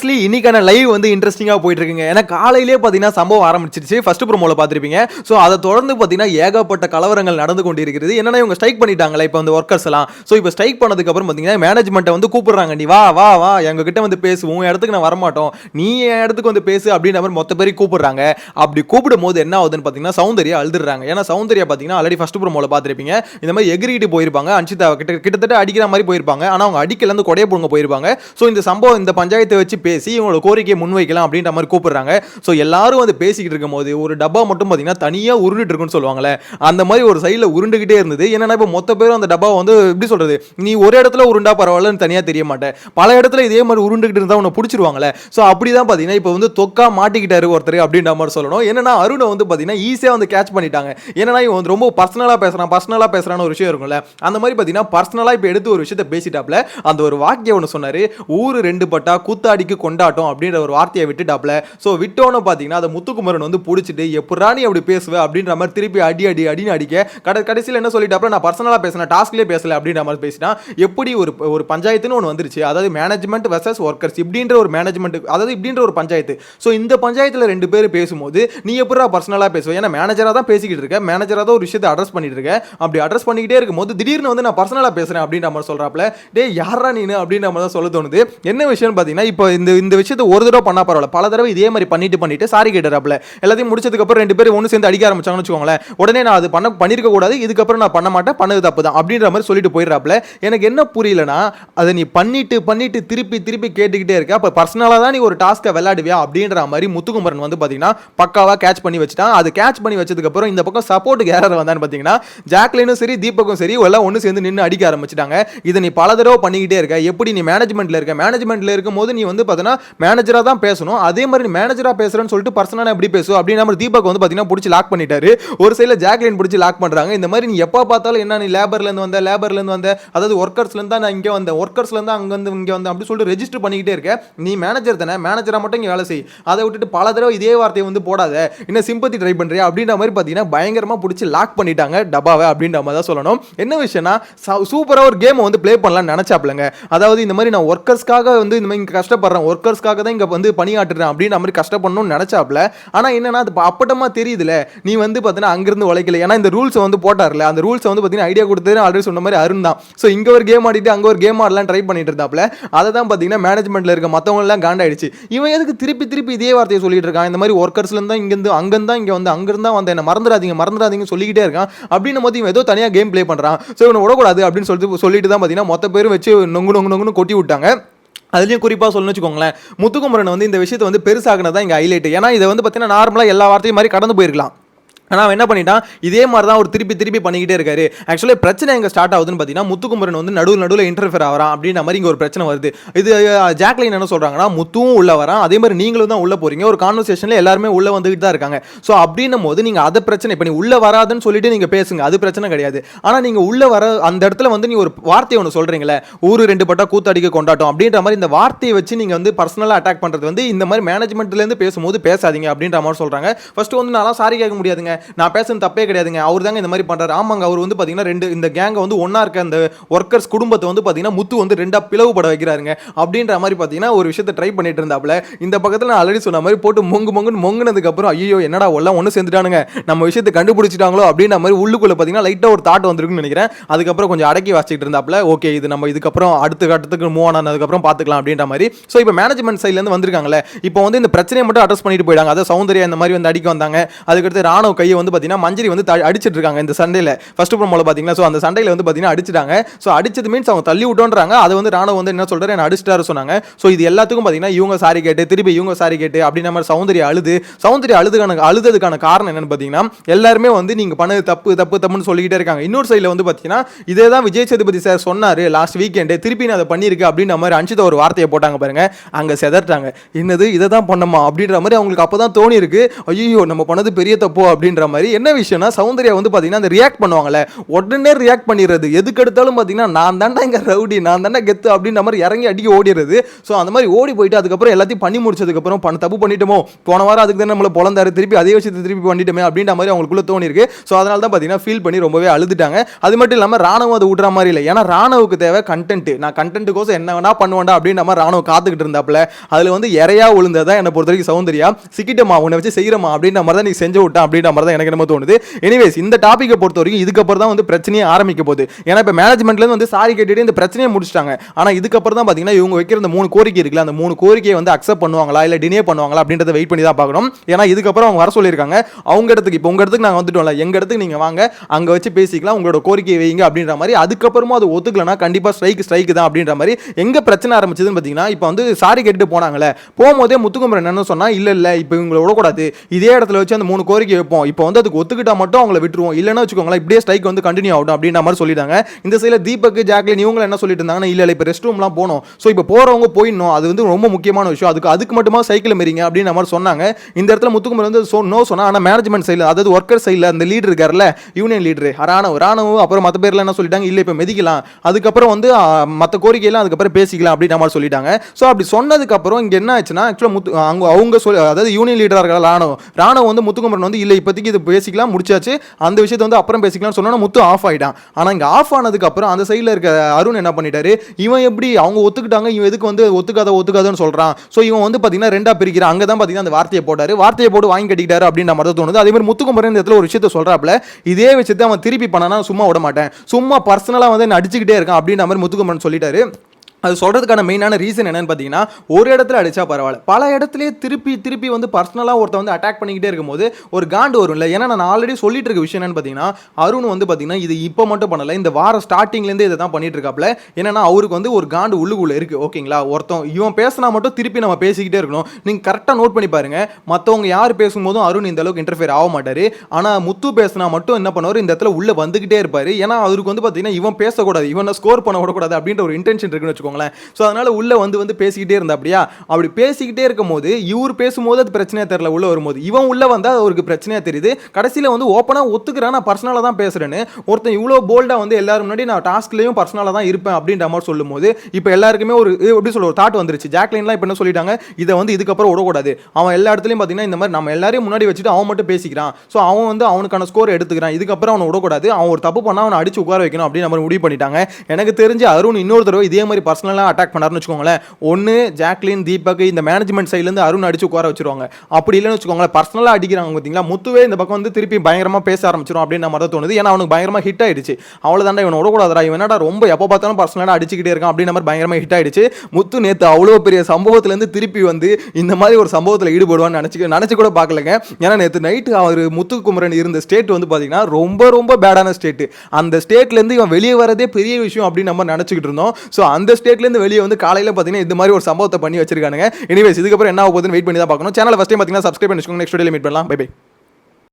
Actually இன்னைக்கான live வந்து இன்ட்ரெஸ்டிங்காக போயிட்டு இருக்குங்க ஏன்னா காலையிலே பார்த்தீங்கன்னா சம்பவம் ஆரம்பிச்சிருச்சு. ஃபர்ஸ்ட் ப்ரோமோவில் பார்த்துருப்பீங்க ஸோ அதை தொடர்ந்து பார்த்தீங்கன்னா ஏகப்பட்ட கலவரங்கள் நடந்து கொண்டிருக்கிறது. என்னன்னா இவங்க ஸ்ட்ரைக் பண்ணிட்டாங்களே இப்போ அந்த ஒர்க்கர்ஸ் எல்லாம். ஸோ இப்போ ஸ்ட்ரைக் பண்ணதுக்கு அப்புறம் பார்த்தீங்கன்னா மேனேஜ்மெண்ட்டை வந்து கூப்பிடுறாங்க. நீ வா வா வா எங்க கிட்ட வந்து பேசு. உன் இடத்துக்கு நான் வரமாட்டோம். நீ என் இடத்துக்கு வந்து பேசு அப்படின்ற மாதிரி மொத்த பேரையும் கூப்பிடுறாங்க. அப்படி கூப்பிடும் போது என்ன ஆகுதுன்னு பார்த்தீங்கன்னா சௌந்தர்யா அழுதுறாங்க. ஏன்னா சௌந்தர்யா பார்த்தீங்கன்னா ஆல்ரெடி ஃபர்ஸ்ட் ப்ரோமோவில் பார்த்துருப்பீங்க இந்த மாதிரி எகிரிட்டு போயிருப்பாங்க. அன்சிதா கிட்ட கிட்டத்தட்ட அடிக்கிற மாதிரி போயிருப்பாங்க. ஆனால் அவங்க அடிக்கலேருந்து கொடைய போடுங்க போயிருப்பாங்க. ஸோ இந்த சம்பவம் இந்த பஞ்சாயத்தை வச்சு பேசி இவங்களோட கோரிக்கையை முன்வைக்கலாம் அப்படின்ற மாதிரி கூப்பிடுறாங்க. ஸோ எல்லாரும் வந்து பேசிக்கிட்டு இருக்கும்போது ஒரு டப்பா மட்டும் பார்த்தீங்கன்னா தனியாக உருண்டுட்டு இருக்குன்னு சொல்லுவாங்களே அந்த மாதிரி ஒரு சைடில் உருண்டுகிட்டே இருந்தது. என்னன்னா இப்போ மொத்த பேரும் அந்த டப்பா வந்து எப்படி சொல்கிறது நீ ஒரு இடத்துல உருண்டா பரவாயில்லன்னு தனியாக தெரிய மாட்டேன். பல இடத்துல இதே மாதிரி உருண்டுகிட்டு இருந்தால் உன்னை பிடிச்சிருவாங்களே. ஸோ அப்படி தான் பார்த்தீங்கன்னா இப்போ வந்து தொக்கா மாட்டிக்கிட்டாரு ஒருத்தர் அப்படின்ற மாதிரி சொல்லணும். என்னன்னா அருணை வந்து பார்த்தீங்கன்னா ஈஸியாக வந்து கேட்ச் பண்ணிட்டாங்க. ஏன்னா இவன் வந்து ரொம்ப பர்சனலாக பேசுகிறான் பர்சனலாக பேசுகிறான்னு ஒரு விஷயம் இருக்கும்ல அந்த மாதிரி பார்த்தீங்கன்னா பர்சனலாக இப்போ எடுத்து ஒரு விஷயத்தை பேசிட்டாப்ல. அந்த ஒரு வாக்கியம் ஒன்று சொன்னார் ஊர் ரெண்டு பட்டா கூத்தாடிக்கு கொண்டாட்டம் அப்படின்ற ஒரு வார்த்தையை விட்டுட்டாப்ல ஸோ விட்டோன்னு பார்த்தீங்கன்னா அதை முத்துக்குமரன் வந்து பிடிச்சிட்டு எப்படா நீ அப்படி பேசுவ? அப்படின்ற மாதிரி திருப்பி அடி அடி அடின்னு அடிக்க கடை கடைசியில் என்ன சொல்லிட்டாப்ல நான் பர்சனலாக பேசினேன் டாஸ்க்லேயே பேசலை அப்படின்ற மாதிரி பேசினா எப்படி ஒரு ஒரு பஞ்சாயத்துன்னு ஒன்று வந்துருச்சு. அதாவது மேனேஜ்மெண்ட் வெர்சஸ் ஒர்க்கர்ஸ் இப்படின்ற ஒரு மேனேஜ்மெண்ட் அதாவது இப்படின்ற ஒரு பஞ்சாயத்து. ஸோ இந்த பஞ்சாயத்தில் ரெண்டு பேர் பேசும்போது நீ எப்படா பர்சனலாக பேசுவ? ஏன்னா மேனேஜராக தான் பேசிக்கிட்டு இருக்க மேனேஜராக தான் ஒரு விஷயத்தை அட்ரஸ் பண்ணிட்டு இருக்க. அப்படி அட்ரஸ் பண்ணிக்கிட்டே இருக்கும்போது திடீர்னு வந்து நான் பர்சனலாக பேசுகிறேன் அப்படின்ற மாதிரி சொல்கிறாப்ல டே யாரா நீனு? அப்படின்ற மாதிரி தான் சொல்ல தோணுது. என்ன விஷயம்னு பார்த்தீங்கன்னா இப்போ இந்த இந்த விஷயத்தை ஒரு தடவை பண்ணா பரவாயில்ல. பல தடவை இதே மாதிரி பண்ணிட்டு பண்ணிட்டு சாரி கேட்டுறாப்ல. எல்லாத்தையும் முடிச்சதுக்கப்புறம் ரெண்டு பேரும் ஒன்று சேர்ந்து அடிக்க ஆரம்பிச்சாங்கன்னு வச்சுக்கோங்களேன். உடனே நான் அது பண்ண பண்ணிருக்க கூடாது இதுக்கப்புறம் நான் பண்ண மாட்டேன். பண்ணது தப்பு தான். அப்படின்ற மாதிரி சொல்லிட்டு போயிடுறாப்ல. எனக்கு என்ன புரியலனா அதை நீ பண்ணிட்டு பண்ணிட்டு திருப்பி திருப்பி கேட்டுக்கிட்டே இருக்க. அப்போ பர்சனலாக தான் நீ ஒரு டாஸ்க்கை விளையாடுவியா? அப்படின்ற மாதிரி முத்துக்குமரன் வந்து பார்த்தீங்கன்னா பக்காவாக கேட்ச் பண்ணி வச்சுட்டான். அது கேட்ச் பண்ணி வச்சதுக்கப்புறம் இந்த பக்கம் சப்போர்ட்டுக்கு யாராவது வந்தான்னு பார்த்தீங்கன்னா ஜாக்லினும் சரி தீபக்கும் சரி எல்லாம் ஒன்று சேர்ந்து நின்று அடிக்க ஆரம்பிச்சிட்டாங்க. இதை நீ பல தடவை பண்ணிக்கிட்டே இருக்க. எப்படி நீ மேனேஜ்மெண்ட்டில் இருக்க? மேனேஜ்மெண்ட்டில் இருக்கும் போது நீ வந்து பார்த்தீங்கன்னா மேனேஜராக தான் பேசணும். அதே மாதிரி மேனேஜராக பேசுகிறேன்னு சொல்லிட்டு பர்சனலாக எப்படி பேசும் அப்படின்ற மாதிரி தீபக் வந்து பார்த்தீங்கன்னா பிடிச்சி லாக் பண்ணிட்டாரு. ஒரு சைடில் ஜாக்லின் பிடிச்சி லாக் பண்ணுறாங்க இந்த மாதிரி நீ எப்போ பார்த்தாலும் என்ன நீ லேபர்லேருந்து வந்த லேபர்லேருந்து வந்த அதாவது ஒர்க்கர்ஸ்லேருந்து தான் நான் இங்கே வந்தேன். ஒர்க்கர்ஸ்லேருந்து அங்கே வந்து இங்கே வந்தேன் அப்படி சொல்லிட்டு ரெஜிஸ்டர் பண்ணிக்கிட்டே இருக்கேன் நீ மேனேஜர் தானே. மேனேஜராக மட்டும் இங்கே வேலை செய். அதை விட்டுட்டு பல தடவை இதே வார்த்தையை வந்து போடாத. இன்னும் சிம்பத்தி ட்ரை பண்ணுறியா அப்படின்ற மாதிரி பார்த்தீங்கன்னா பயங்கரமாக பிடிச்சி லாக் பண்ணிட்டாங்க டபாவை அப்படின்ற மாதிரி தான் சொல்லணும். என்ன விஷயம்னா சூப்பராக ஒரு கேமை வந்து ப்ளே பண்ணலாம்னு நினச்சாப்லங்க. அதாவது இந்த மாதிரி நான் ஒர்க்கர்ஸ்க்காக வந்து இந்த மாதிரி இங்கே கஷ்டப்படுறேன். ஒர்க்கர்ஸ்க்காக தான் இங்கே வந்து பணியாற்றுறேன் அப்படின்ற மாதிரி கஷ்டப்படணும்னு நினச்சாப்ல ஆனால் என்னன்னா அது அப்பட்டமா தெரியுதுல. நீ வந்து பார்த்தீங்கன்னா அங்கேருந்து உழைக்கல. ஏன்னா இந்த ரூல்ஸை வந்து போட்டார்ல. அந்த ரூல்ஸை வந்து பார்த்தீங்கன்னா ஐடியா கொடுத்தது ஆல்ரெடி சொன்ன மாதிரி அருண் தான். ஸோ இங்கே ஒரு கேம் ஆடிட்டு அங்கே ஒரு கேம் ஆடலாம் ட்ரை பண்ணிட்டு இருந்தாப்ல அதை தான் பார்த்தீங்கன்னா மேனேஜ்மெண்ட்டில் இருக்க மற்றவங்களாம் காண்டாயிடுச்சு. இவன் எதுக்கு திருப்பி திருப்பி இதே வார்த்தையை சொல்லிட்டு இருக்கான்? இந்த மாதிரி ஒர்க்கர்ஸ்லேருந்து தான் இங்கேருந்து அங்கேருந்து தான் இங்கே வந்து அங்கேருந்து தான் வந்து என்ன மறந்துடாதீங்க மறந்துடாதீங்க சொல்லிக்கிட்டே இருக்கான். அப்படின்னு போது இவன் ஏதோ தனியாக கேம் ப்ளே பண்ணுறான் ஸோ இவனை விடக்கூடாது அப்படின்னு சொல்லிட்டு சொல்லிட்டு தான் பார்த்தீங்கன்னா மொத்த பேரும் வச்சு நொங்கு நொங்கு நொங்குன்னு கொட்டி விட்டாங்க. அதுலேயும் குறிப்பாக சொல்லணும்னு வச்சுக்கோங்களேன் முத்துக்குமரன் வந்து இந்த விஷயத்தை வந்து பெருசாகினதான் இங்கே ஹைலைட் ஏன்னா இதை வந்து பார்த்தீங்கன்னா நார்மலாக எல்லா வார்த்தையும் மாதிரி கடந்து போயிருக்கலாம். ஆனால் அவன் என்ன பண்ணிட்டான்? இதே மாதிரி தான் ஒரு திருப்பி திருப்பி பண்ணிக்கிட்டே இருக்காரு. ஆக்சுவலி பிரச்சனை எங்கே ஸ்டார்ட் ஆகுதுன்னு பார்த்தீங்கன்னா முத்துக்குமரன் வந்து நடுவில் நடுவில் இன்டர்ஃபியர் ஆகிறான் அப்படின்ற மாதிரி இங்கே ஒரு பிரச்சனை வருது. இது அஹ், ஜாக்லின் என்ன சொல்கிறாங்கன்னா முத்துவும் உள்ள வரான். அதே மாதிரி நீங்களும் தான் உள்ள போகிறீங்க ஒரு கான்வர்சேஷனில் எல்லாருமே உள்ளே வந்துகிட்டு தான் இருக்காங்க. ஸோ அப்படின்னும் போது நீங்கள் அதை பிரச்சனை இப்போ நீ உள்ளே வராதுன்னு சொல்லிட்டு நீங்கள் பேசுங்க. அது பிரச்சனை கிடையாது. ஆனால் நீங்கள் உள்ளே வர அந்த இடத்துல வந்து நீ ஒரு வார்த்தையை ஒன்று சொல்கிறீங்களே ஊர் ரெண்டு பட்டா கூத்தடிக்க கொண்டாட்டம் அப்படின்ற மாதிரி இந்த வார்த்தையை வச்சு நீங்கள் வந்து பர்சனலாக அட்டாக் பண்ணுறது வந்து இந்த மாதிரி மேனேஜ்மெண்ட்லேருந்து பேசும்போது பேசாதீங்க அப்படின்ற மாதிரி சொல்கிறாங்க ஃபஸ்ட்டு வந்து நான் சாரி கேட்க முடியாதுங்க. நான் பேசுறது தப்பே கிடையாதுங்க. அவர் தாங்க இந்த மாதிரி பண்ணுறாரு ஆமாங்க அவர் வந்து பார்த்தீங்கன்னா ரெண்டு இந்த கேங்கை வந்து ஒன்றா இருக்க அந்த ஒர்க்கர்ஸ் குடும்பத்தை வந்து பார்த்தீங்கன்னா முத்து வந்து ரெண்டாக பிளவுபட வைக்கிறாருங்க. அப்படின்ற மாதிரி பார்த்தீங்கன்னா ஒரு விஷயத்தை ட்ரை பண்ணிட்டு இருந்தாப்புல இந்த பக்கத்தில் நான் ஆல்ரெடி சொன்ன மாதிரி போட்டு மொங்கு மொங்குன்னு மொங்குனதுக்கு அப்புறம் ஐயோ என்னடா எல்லாம் ஒன்று சேர்ந்துட்டானுங்க. நம்ம விஷயத்தை கண்டுபிடிச்சிட்டாங்களோ அப்படின்ற மாதிரி உள்ளுக்குள்ளே பார்த்தீங்கன்னா லைட்டாக ஒரு தாட் வந்திருக்குன்னு நினைக்கிறேன். அதுக்கப்புறம் கொஞ்சம் அடக்கி வச்சுக்கிட்டு இருந்தாப்புல ஓகே இது நம்ம இதுக்கப்புறம் அடுத்த கட்டத்துக்கு மூவ் ஆனதுக்கப்புறம் பார்த்துக்கலாம் அப்படின்ற மாதிரி. ஸோ இப்போ மேனேஜ்மெண்ட் சைட்லேருந்து வந்திருக்காங்களே இப்போ வந்து இந்த பிரச்சனையை மட்டும் அட்ரஸ் பண்ணிட்டு போயிடாங்க அதாவது சௌந்தர்யா இந்த மாதிரி வந்து அடிக்க வந்தாங்க. அதுக்கடுத்து ராணுவ கை கையை வந்து பார்த்தீங்கன்னா மஞ்சரி வந்து த- அடிச்சிட்டு இருக்காங்க இந்த சண்டையில். ஃபர்ஸ்ட் ப்ரோமோல பார்த்தீங்கன்னா ஸோ அந்த சண்டையில் வந்து பார்த்தீங்கன்னா அடிச்சிட்டாங்க. ஸோ அடிச்சது மீன்ஸ் அவங்க தள்ளி விட்டோன்றாங்க. அதை வந்து ராணுவம் வந்து என்ன சொல்றாரு? என்ன அடிச்சிட்டாரு சொன்னாங்க. ஸோ இது எல்லாத்துக்கும் பார்த்தீங்கன்னா இவங்க சாரி கேட்டு திருப்பி இவங்க சாரி கேட்டு அப்படின்ற மாதிரி சௌந்தர்யா அழுது சௌந்தர்யா அழுதுக்கான அழுததுக்கான காரணம் என்னன்னு பார்த்தீங்கன்னா எல்லாருமே வந்து நீங்கள் பண்ணது தப்பு தப்பு தப்புன்னு சொல்லிக்கிட்டே இருக்காங்க. இன்னொரு சைடில் வந்து பார்த்தீங்கன்னா இதே தான் விஜய் சேதுபதி சார் சொன்னார் லாஸ்ட் வீக்கெண்டு திருப்பி நான் அதை பண்ணியிருக்கு அப்படின்ற மாதிரி அஞ்சுத ஒரு வார்த்தையை போட்டாங்க பாருங்க. அங்கே செதட்டாங்க என்னது? இதை தான் பண்ணமா அப்படின்ற மாதிரி அவங்களுக்கு அப்பதான் தோணி இருக்கு ஐயோ நம்ம பண்ணது பெரிய தப்போ அப்படின்ற அப்படின்ற மாதிரி என்ன விஷயம்னா சௌந்தர்யா வந்து பார்த்தீங்கன்னா அந்த ரியாக்ட் பண்ணுவாங்கல்ல உடனே ரியாக்ட் பண்ணிடுறது. எதுக்கு எடுத்தாலும் பார்த்தீங்கன்னா நான் தாண்டா இங்கே ரவுடி நான் தாண்டா கெத்து அப்படின்ற மாதிரி இறங்கி அடிக்க ஓடிடுறது. ஸோ அந்த மாதிரி ஓடி போயிட்டு அதுக்கப்புறம் எல்லாத்தையும் பண்ணி முடிச்சதுக்கப்புறம் பண்ண தப்பு பண்ணிட்டோமோ போன வாரம் அதுக்கு தான் நம்மளை பொழந்தாரு திருப்பி அதே விஷயத்தை திருப்பி பண்ணிட்டோமே அப்படின்ற மாதிரி அவங்களுக்குள்ள தோணிருக்கு ஸோ அதனால தான் பார்த்தீங்கன்னா ஃபீல் பண்ணி ரொம்பவே அழுதுட்டாங்க. அது மட்டும் இல்லாமல் ராணுவம் அதை விடுற மாதிரி இல்லை. ஏன்னா ராணுவுக்கு தேவை கண்டென்ட் நான் கண்டென்ட்டுக்கோசம் என்ன வேணா பண்ணுவேன்டா அப்படின்ற மாதிரி ராணுவம் காத்துக்கிட்டு இருந்தாப்புல. அதில் வந்து இறையா விழுந்ததா என்னை பொறுத்த வரைக்கும் சௌந்தர்யா. சிக்கிட்டமா உன்னை வச்சு செய்கிறமா அப்படின்ற மாதிரி தான் நீ செஞ்சு விட்டான் அப்படின்ற மாதிரி தான் எனக்கு என்னமோ தோணுது. எனிவேஸ் இந்த டாப்பிக்கை பொறுத்த வரைக்கும் இதுக்கப்புறம் தான் வந்து பிரச்சனையே ஆரம்பிக்க போகுது. ஏன்னா இப்போ மேனேஜ்மெண்ட்லேருந்து வந்து சாரி கேட்டுட்டு இந்த பிரச்சனையை முடிச்சிட்டாங்க. ஆனால் இதுக்கப்புறம் தான் பார்த்தீங்கன்னா இவங்க வைக்கிற இந்த மூணு கோரிக்கை இருக்குல்ல அந்த மூணு கோரிக்கையை வந்து அக்செப்ட் பண்ணுவாங்களா இல்லை டினே பண்ணுவாங்களா அப்படின்றத வெயிட் பண்ணி தான் பார்க்கணும். ஏன்னா இதுக்கப்புறம் அவங்க வர சொல்லியிருக்காங்க. அவங்க இடத்துக்கு இப்போ உங்க இடத்துக்கு நாங்கள் வந்துட்டோம்ல எங்கள் இடத்துக்கு நீங்கள் வாங்க அங்கே வச்சு பேசிக்கலாம் உங்களோட கோரிக்கையை வைங்க அப்படின்ற மாதிரி. அதுக்கப்புறமா அது ஒத்துக்கலனா கண்டிப்பாக ஸ்ட்ரைக் ஸ்ட்ரைக் தான் அப்படின்ற மாதிரி. எங்கே பிரச்சனை ஆரம்பிச்சதுன்னு பார்த்தீங்கன்னா இப்போ வந்து சாரி கேட்டுட்டு போனாங்களே போகும்போதே முத்துக்குமரன் என்ன சொன்னால் இல்லை இல்லை இப்போ இவங்களை விடக்கூடாது. இதே இடத்துல வச்சு அந்த மூணு கோரிக்கை வைப்போம். இப்போ வந்து அதுக்கு ஒத்துக்கிட்டா மட்டும் அவங்கள விட்டுருவோம். இல்லைன்னா வச்சுக்கோங்களேன் இப்படியே ஸ்ட்ரைக் வந்து கண்டினியூ ஆகட்டும் அப்படின்ற மாதிரி சொல்லிட்டாங்க. இந்த சைடில் தீபக் ஜாக்லின் இவங்க என்ன சொல்லிட்டு இருந்தாங்கன்னா இல்லை இல்லை இப்போ ரெஸ்ட் ரூம்லாம் போனோம். ஸோ இப்போ போகிறவங்க போயிடணும். அது வந்து ரொம்ப முக்கியமான விஷயம். அதுக்கு அதுக்கு மட்டுமா சைக்கிள் மெரிங்க அப்படின்ற மாதிரி சொன்னாங்க. இந்த இடத்துல முத்துக்குமர் வந்து சொ நோ ஆனால் மேனேஜ்மெண்ட் சைடில் அதாவது ஒர்க்கர் சைடில் அந்த லீடர் இருக்கார்ல யூனியன் லீடர் ராணுவ ராணுவ அப்புறம் மற்ற பேர்லாம் என்ன சொல்லிட்டாங்க இல்லை இப்போ மெதிக்கலாம். அதுக்கப்புறம் வந்து மற்ற கோரிக்கையெல்லாம் அதுக்கப்புறம் பேசிக்கலாம் அப்படின்ற மாதிரி சொல்லிட்டாங்க. ஸோ அப்படி சொன்னதுக்கப்புறம் இங்கே என்ன ஆச்சுன்னா ஆக்சுவலாக முத்து அவங்க அவங்க சொல்லி அதாவது யூனியன் லீடராக இருக்கிற ராணுவம் ராணுவம் வந்து முத்துக்குமரன் வந்து இல்லை இப்போதைக்கு இது பேசிக்கலாம் முடிச்சாச்சு. அந்த விஷயத்தை வந்து அப்புறம் பேசிக்கலாம்னு சொன்னோன்னா முத்து ஆஃப் ஆகிட்டான் ஆனால் இங்கே ஆஃப் ஆனதுக்கப்புறம் அந்த சைடில் இருக்க அருண் என்ன பண்ணிட்டாரு? இவன் எப்படி அவங்க ஒத்துக்கிட்டாங்க இவன் எதுக்கு வந்து ஒத்துக்காத ஒத்துக்காதன்னு சொல்கிறான் ஸோ இவன் வந்து பார்த்தீங்கன்னா ரெண்டாக பிரிக்கிறான். அங்கே தான் பார்த்தீங்கன்னா அந்த வார்த்தையை போட்டார். வார்த்தையை போட்டு வாங்கி கட்டிக்கிட்டாரு அப்படின்ற மாதிரி தோணுது. அதே மாதிரி முத்துக்குமரன் இந்த இடத்துல ஒரு விஷயத்த சொல்கிறாப்ல இதே விஷயத்தை அவன் திருப்பி பண்ணானா சும்மா விட மாட்டேன். சும்மா பர்சனலாக வந்து என்ன அடிச்சுக்கிட்டே இருக்கான் அப்படின்ற மாதிரி முத்துக்குமரன் சொல்லிட்டாரு. அது சொல்கிறதுக்கான மெயினான ரீசன் என்னென்னு பார்த்தீங்கன்னா ஒரு இடத்துல அடித்தா பரவாயில்ல. பல இடத்துலயே திருப்பி திருப்பி வந்து பர்சனலாக ஒருத்தன் வந்து அட்டாக் பண்ணிக்கிட்டே இருக்கும்போது ஒரு காண்டு வரும்ல. ஏன்னா நான் ஆல்ரெடி சொல்லிட்டு இருக்க விஷயம் என்னன்னு பார்த்தீங்கன்னா அருண் வந்து பார்த்தீங்கன்னா இது இப்போ மட்டும் பண்ணலை. இந்த வாரம் ஸ்டார்டிங்லேருந்து இதை தான் பண்ணிட்டு இருக்காப்ல. ஏன்னா அவருக்கு வந்து ஒரு காண்டு உள்ளுக்குள்ளே இருக்குது ஓகேங்களா? ஒருத்தன் இவன் பேசினா மட்டும் திருப்பி நம்ம பேசிக்கிட்டே இருக்கணும். நீங்கள் கரெக்டாக நோட் பண்ணி பாருங்க. மற்றவங்க யார் பேசும்போதும் அருண் இந்த அளவுக்கு இன்டர்ஃபியர் ஆக மாட்டார். ஆனால் முத்து பேசினா மட்டும் என்ன பண்ணுவார்? இந்த இடத்துல உள்ளே வந்துக்கிட்டே இருப்பார். ஏன்னா அவருக்கு வந்து பார்த்தீங்கன்னா இவன் பேசக்கூடாது. இவனை ஸ்கோர் பண்ண விடக்கூடாது அப்படின்ற ஒரு இன்டென்ஷன் இருக்குன்னு வச்சுக்கோங்களேன். ஸோ அதனால உள்ள வந்து வந்து பேசிக்கிட்டே இருந்தா அப்படியா? அப்படி பேசிக்கிட்டே இருக்கும் போது இவர் பேசும்போது அது பிரச்சனையாக தெரியல உள்ள வரும்போது. இவன் உள்ள வந்தால் அவருக்கு பிரச்சனையாக தெரியுது. கடைசியில் வந்து ஓப்பனாக ஒத்துக்கிறேன் நான் பர்சனலாக தான் பேசுகிறேன்னு ஒருத்தன் இவ்வளோ போல்டாக வந்து எல்லாரும் முன்னாடி நான் டாஸ்க்லையும் பர்சனலாக தான் இருப்பேன் அப்படின்ற மாதிரி சொல்லும்போது இப்போ எல்லாருக்குமே ஒரு எப்படி சொல்ல ஒரு தாட் வந்துருச்சு. ஜாக்லின்லாம் இப்போ என்ன சொல்லிட்டாங்க? இதை வந்து இதுக்கப்புறம் விடக்கூடாது. அவன் எல்லா இடத்துலையும் பார்த்தீங்கன்னா இந்த மாதிரி நம்ம எல்லாரையும் முன்னாடி வச்சுட்டு அவன் மட்டும் பேசிக்கிறான். ஸோ அவன் வந்து அவனுக்கான ஸ்கோர் எடுத்துக்கிறான். இதுக்கப்புறம் அவனை விடக்கூடாது. அவன் ஒரு தப்பு பண்ணா அவனை அடிச்சு உட்கார வைக்கணும் அப்படின்னு நம்ம முடிவு பண்ணிட்டாங்க. எனக்கு தெரிஞ்சு அருண் இன்னொரு தடவை இதே மாதிரி பர்சனலாக அட்டாக் பண்ணார்னு வச்சுக்கோங்களேன். ஒன்று ஜாக்லின் தீபக் இந்த மேனேஜ்மெண்ட் சைட்லேருந்து அருண் அடிச்சு உட்கார வச்சிருவாங்க. அப்படி இல்லைன்னு வச்சுக்கோங்களேன் பர்சனலாக அடிக்கிறாங்க பார்த்தீங்களா முத்துவே இந்த பக்கம் வந்து திருப்பி பயங்கரமாக பேச ஆரம்பிச்சிடும் அப்படின்னு மாதிரி தான் தோணுது. ஏன்னா அவனுக்கு பயங்கரமாக ஹிட் ஆயிடுச்சு. அவ்வளோதாண்டா இவன் விடக்கூடாதா இவன் என்னடா ரொம்ப எப்போ பார்த்தாலும் பர்சனலாக அடிச்சுக்கிட்டே இருக்கான் அப்படின்ற மாதிரி பயங்கரமாக ஹிட் ஆயிடுச்சு. முத்து நேற்று அவ்வளோ பெரிய சம்பவத்துலேருந்து திருப்பி வந்து இந்த மாதிரி ஒரு சம்பவத்தில் ஈடுபடுவான்னு நினச்சி நினச்சி கூட பார்க்கலங்க. ஏன்னா நேற்று நைட்டு அவர் முத்துக்குமரன் இருந்த ஸ்டேட் வந்து பார்த்தீங்கன்னா ரொம்ப ரொம்ப பேடான ஸ்டேட்டு அந்த ஸ்டேட்லேருந்து இவன் வெளியே வரதே பெரிய விஷயம் அப்படின்னு நம்ம நினச்சிக்கிட்டு இருந்தோம். ஸோ அந்த ஸ்டேட்லேருந்து வெளியே வந்து காலையில் பார்த்தீங்கன்னா இந்த மாதிரி ஒரு சம்பவத்தை பண்ணி வச்சிருக்கானுங்க. எனிவேஸ் இதுக்கப்புறம் என்ன ஆகுதுன்னு வெயிட் பண்ணி தான் பார்க்கணும். சேனல் ஃபஸ்ட் டைம் பார்த்தீங்கன்னா சப்ஸ்கிரைப் பண்ணி நெக்ஸ்ட் வீடியோ மீட் பண்ணலாம். Bye bye